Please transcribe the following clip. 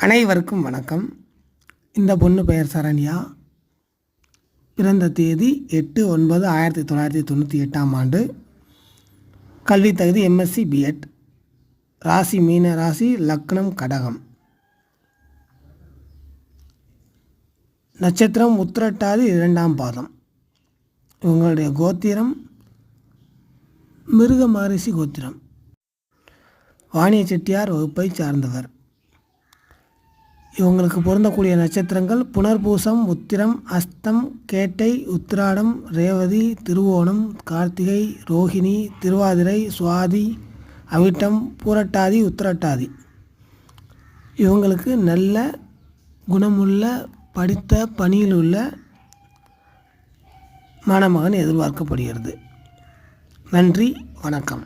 அனைவருக்கும் வணக்கம். இந்த பொண்ணு பெயர் சரண்யா. பிறந்த தேதி எட்டு ஒன்பது ஆயிரத்தி தொள்ளாயிரத்தி தொண்ணூற்றி எட்டாம் ஆண்டு. கல்வி தகுதி எம்எஸ்சி பிஎட் ராசி மீன ராசி லக்னம் கடகம். நட்சத்திரம் உத்திரட்டாதி இரண்டாம் பாதம். இவங்களுடைய கோத்திரம் மிருக மகரிஷி கோத்திரம். வாணிய செட்டியார் வகுப்பை சார்ந்தவர். இவங்களுக்கு பொருந்தக்கூடிய நட்சத்திரங்கள் புனர்பூசம் உத்திரம் அஸ்தம் கேட்டை உத்திராடம் ரேவதி திருவோணம் கார்த்திகை ரோஹிணி திருவாதிரை சுவாதி அவிட்டம் பூரட்டாதி உத்திரட்டாதி. இவங்களுக்கு நல்ல குணமுள்ள படித்த பணியில் உள்ள மணமகன் எதிர்பார்க்கப்படுகிறது. நன்றி வணக்கம்.